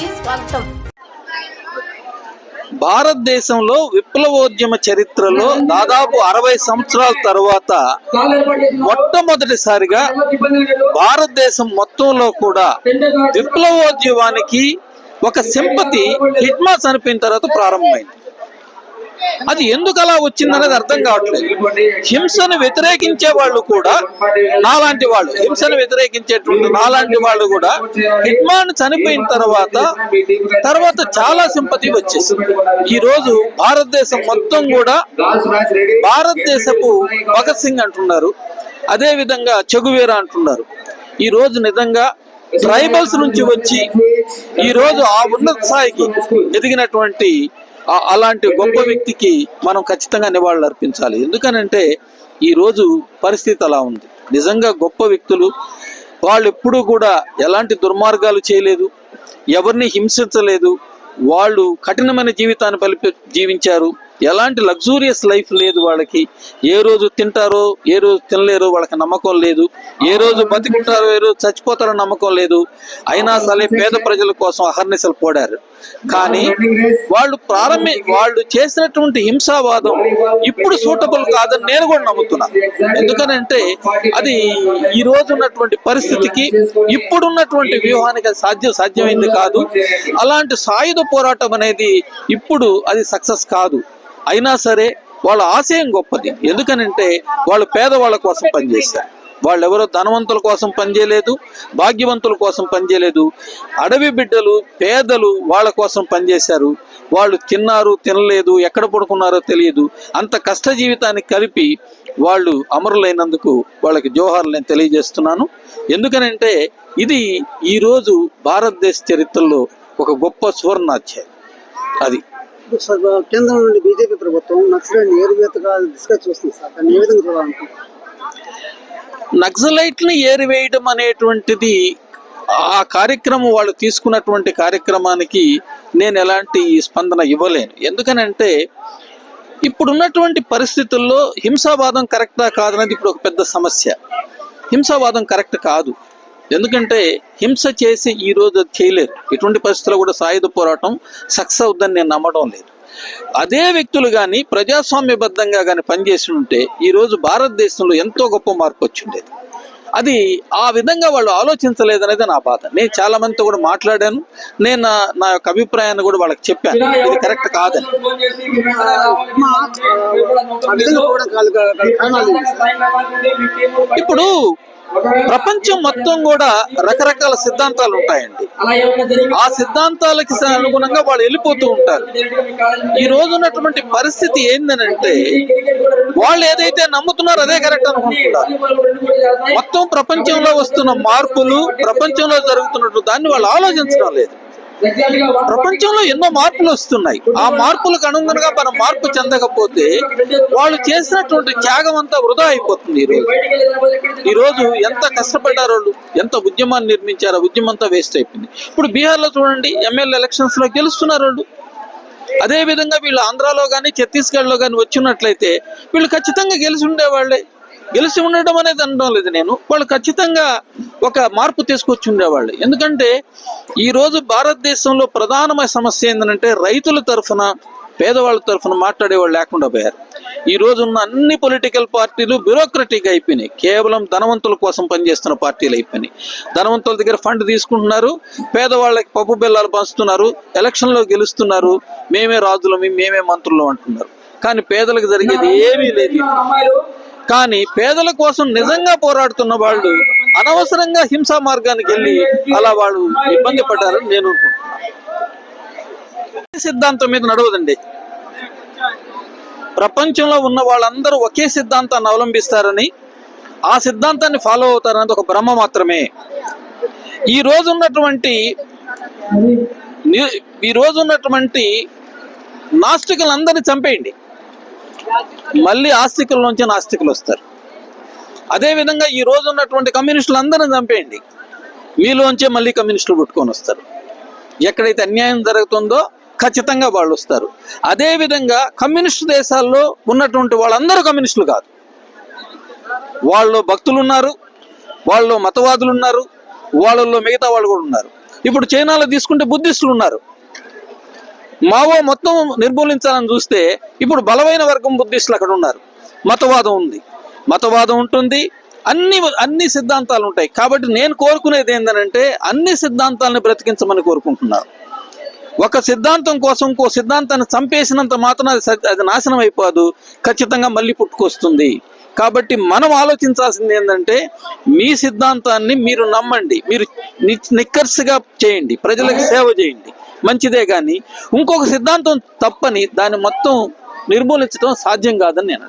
స్వాగతం. భారతదేశంలో విప్లవోద్యమ చరిత్రలో దాదాపు అరవై సంవత్సరాల తర్వాత మొట్టమొదటిసారిగా భారతదేశం మొత్తంలో కూడా విప్లవోద్యమానికి ఒక సింపతి హిట్మాస్ అనిపిన తర్వాత ప్రారంభమైంది. అది ఎందుకు అలా వచ్చిందనేది అర్థం కావట్లేదు. హింసను వ్యతిరేకించే వాళ్ళు కూడా నాలాంటి వాళ్ళు హింసను వ్యతిరేకించేటువంటి నాలాంటి వాళ్ళు కూడా హిట్మాన్ చనిపోయిన తర్వాత తర్వాత చాలా సింపతి వచ్చేసింది. ఈ రోజు భారతదేశం మొత్తం కూడా భారతదేశపు భగత్ సింగ్ అంటున్నారు అదే విధంగా చెగువేరా అంటున్నారు. ఈ రోజు నిజంగా ట్రైబల్స్ నుంచి వచ్చి ఈ రోజు ఆ ఉన్నత స్థాయికి ఎదిగినటువంటి అలాంటి గొప్ప వ్యక్తికి మనం ఖచ్చితంగా నివాళులు అర్పించాలి. ఎందుకనంటే ఈ రోజు పరిస్థితి అలా ఉంది. నిజంగా గొప్ప వ్యక్తులు వాళ్ళు ఎప్పుడూ కూడా ఎలాంటి దుర్మార్గాలు చేయలేదు ఎవరిని హింసించలేదు వాళ్ళు కఠినమైన జీవితాన్ని పలిపి జీవించారు. ఎలాంటి లగ్జూరియస్ లైఫ్ లేదు వాళ్ళకి. ఏ రోజు తింటారో ఏ రోజు తినలేరో వాళ్ళకి నమ్మకం లేదు. ఏ రోజు బతికుంటారో ఏ రోజు చచ్చిపోతారో నమ్మకం లేదు. అయినా సరే పేద ప్రజల కోసం అహర్నిశలు పోడారు. కానీ వాళ్ళు ప్రారంభి వాళ్ళు చేసినటువంటి హింసావాదం ఇప్పుడు సూటబుల్ కాదని నేను కూడా నమ్ముతున్నాను ఎందుకనంటే అది ఈ రోజు ఉన్నటువంటి పరిస్థితికి ఇప్పుడున్నటువంటి వ్యూహానికి అది సాధ్యం సాధ్యమైంది కాదు. అలాంటి సాయుధ పోరాటం అనేది ఇప్పుడు అది సక్సెస్ కాదు. అయినా సరే వాళ్ళ ఆశయం గొప్పది. ఎందుకనంటే వాళ్ళు పేదవాళ్ళ కోసం పనిచేశారు వాళ్ళెవరో ధనవంతుల కోసం పనిచేయలేదు భాగ్యవంతుల కోసం పనిచేయలేదు. అడవి బిడ్డలు పేదలు వాళ్ళ కోసం పనిచేశారు. వాళ్ళు తిన్నారు తినలేదు ఎక్కడ పడుకున్నారో తెలియదు. అంత కష్ట జీవితాన్ని కలిపి వాళ్ళు అమరులైనందుకు వాళ్ళకి జోహార్లు నేను తెలియజేస్తున్నాను. ఎందుకనంటే ఇది ఈరోజు భారతదేశ చరిత్రలో ఒక గొప్ప సువర్ణాధ్యాయం. అది. కేంద్రం నుండి బీజేపీ ప్రభుత్వం నక్సలైట్ ఏరువేతగా దిశగా చూస్తుంది సార్. దాన్ని ఏ విధంగా చూడాలనుకుంటున్నారు? నక్సలైట్ని ఏరివేయడం అనేటువంటిది ఆ కార్యక్రమం వాళ్ళు తీసుకున్నటువంటి కార్యక్రమానికి నేను ఎలాంటి స్పందన ఇవ్వలేను. ఎందుకనంటే ఇప్పుడున్నటువంటి పరిస్థితుల్లో హింసావాదం కరెక్టా కాదనేది ఇప్పుడు ఒక పెద్ద సమస్య. హింసావాదం కరెక్ట్ కాదు. ఎందుకంటే హింస చేసి ఈ రోజు అది చేయలేరు. ఎటువంటి పరిస్థితుల్లో కూడా సాయుధ పోరాటం సక్సెస్ అవుద్దని నేను నమ్మడం లేదు. అదే వ్యక్తులు కానీ ప్రజాస్వామ్యబద్ధంగా కానీ పనిచేసి ఉంటే ఈ రోజు భారతదేశంలో ఎంతో గొప్ప మార్పు వచ్చి ఉండేది అది ఆ విధంగా వాళ్ళు ఆలోచించలేదనేది నా బాధ. నేను చాలా మందితో కూడా మాట్లాడాను. నేను నా నా యొక్క అభిప్రాయాన్ని కూడా వాళ్ళకి చెప్పాను. ఇది కరెక్ట్ కాదని? ఇప్పుడు ప్రపంచం మొత్తం కూడా రకరకాల సిద్ధాంతాలు ఉంటాయండి. ఆ సిద్ధాంతాలకి అనుగుణంగా వాళ్ళు వెళ్ళిపోతూ ఉంటారు. ఈ రోజు ఉన్నటువంటి పరిస్థితి ఏందనంటే వాళ్ళు ఏదైతే నమ్ముతున్నారో అదే కరెక్ట్ అనుకుంటున్నారు. మొత్తం ప్రపంచంలో వస్తున్న మార్పులు ప్రపంచంలో జరుగుతున్నట్టు దాన్ని వాళ్ళు ఆలోచించడం లేదు. ప్రపంచంలో ఎన్నో మార్పులు వస్తున్నాయి. ఆ మార్పులకు అనుగుణంగా మనం మార్పు చెందకపోతే వాళ్ళు చేసినటువంటి త్యాగం అంతా వృధా అయిపోతుంది ఈ రోజు. ఈ రోజు ఎంత కష్టపడ్డారు వాళ్ళు ఎంత ఉద్యమాన్ని నిర్మించారో ఉద్యమం అంతా వేస్ట్ అయిపోయింది. ఇప్పుడు బీహార్లో చూడండి ఎమ్మెల్యే ఎలక్షన్స్లో గెలుస్తున్నారు వాళ్ళు. అదే విధంగా వీళ్ళు ఆంధ్రాలో కానీ ఛత్తీస్గఢ్లో కానీ వచ్చినట్లయితే వీళ్ళు ఖచ్చితంగా గెలిచి ఉండేవాళ్ళే. గెలిచి ఉండడం అనేది అనడం లేదు నేను. వాళ్ళు ఖచ్చితంగా ఒక మార్పు తీసుకొచ్చి ఉండేవాళ్ళు ఎందుకంటే ఈ రోజు భారతదేశంలో ప్రధానమైన సమస్య ఏంటంటే రైతుల తరఫున పేదవాళ్ళ తరఫున మాట్లాడేవాళ్ళు లేకుండా పోయారు. ఈ రోజు ఉన్న అన్ని పొలిటికల్ పార్టీలు బ్యూరోక్రటిక్ అయిపోయినాయి. కేవలం ధనవంతుల కోసం పనిచేస్తున్న పార్టీలు అయిపోయినాయి. ధనవంతుల దగ్గర ఫండ్ తీసుకుంటున్నారు పేదవాళ్ళకి పప్పు బెల్లాలు పంచుతున్నారు ఎలక్షన్లో గెలుస్తున్నారు మేమే రాజులమి మేమే మంత్రులు అంటున్నారు. కానీ పేదలకు జరిగేది ఏమీ లేదు. కానీ పేదల కోసం నిజంగా పోరాడుతున్న వాళ్ళు అనవసరంగా హింసా మార్గానికి వెళ్ళి అలా వాళ్ళు ఇబ్బంది పడ్డారని నేను అనుకుంటున్నాను. సిద్ధాంతం మీద నడవదండి. ప్రపంచంలో ఉన్న వాళ్ళందరూ ఒకే సిద్ధాంతాన్ని అవలంబిస్తారని ఆ సిద్ధాంతాన్ని ఫాలో అవుతారనేది ఒక భ్రమ మాత్రమే. ఈ రోజు ఉన్నటువంటి ఈ రోజు ఉన్నటువంటి నాస్తికులందరినీ చంపేయండి. మళ్ళీ ఆస్తికుల నుంచి నాస్తికులు వస్తారు. అదేవిధంగా ఈ రోజు ఉన్నటువంటి కమ్యూనిస్టులు అందరిని చంపేయండి. మీలోంచే మళ్ళీ కమ్యూనిస్టులు పుట్టుకొని వస్తారు. ఎక్కడైతే అన్యాయం జరుగుతుందో ఖచ్చితంగా వాళ్ళు వస్తారు. అదే విధంగా కమ్యూనిస్ట్ దేశాల్లో ఉన్నటువంటి వాళ్ళందరూ కమ్యూనిస్టులు కాదు. వాళ్ళు భక్తులు ఉన్నారు వాళ్ళు మతవాదులు ఉన్నారు వాళ్ళల్లో మిగతా వాళ్ళు కూడా ఉన్నారు. ఇప్పుడు చైనాలో తీసుకుంటే బుద్ధిస్టులు ఉన్నారు. మావో మొత్తం నిర్మూలించాలని చూస్తే ఇప్పుడు బలమైన వర్గం బుద్ధిస్టులు అక్కడ ఉన్నారు. మతవాదం ఉంది. మతవాదం ఉంటుంది. అన్ని అన్ని సిద్ధాంతాలు ఉంటాయి. కాబట్టి నేను కోరుకునేది ఏంటంటే అన్ని సిద్ధాంతాలను బ్రతికించమని కోరుకుంటున్నాను ఒక సిద్ధాంతం కోసం ఇంకో సిద్ధాంతాన్ని చంపేసినంత మాత్రం అది అది నాశనం అయిపోదు. ఖచ్చితంగా మళ్ళీ పుట్టుకొస్తుంది. కాబట్టి మనం ఆలోచించాల్సింది ఏంటంటే మీ సిద్ధాంతాన్ని మీరు నమ్మండి. మీరు నిక్కర్స్గా చేయండి. ప్రజలకు సేవ చేయండి. మంచిదే కానీ ఇంకొక సిద్ధాంతం తప్పని దాన్ని మొత్తం నిర్మూలించడం సాధ్యం కాదని నేను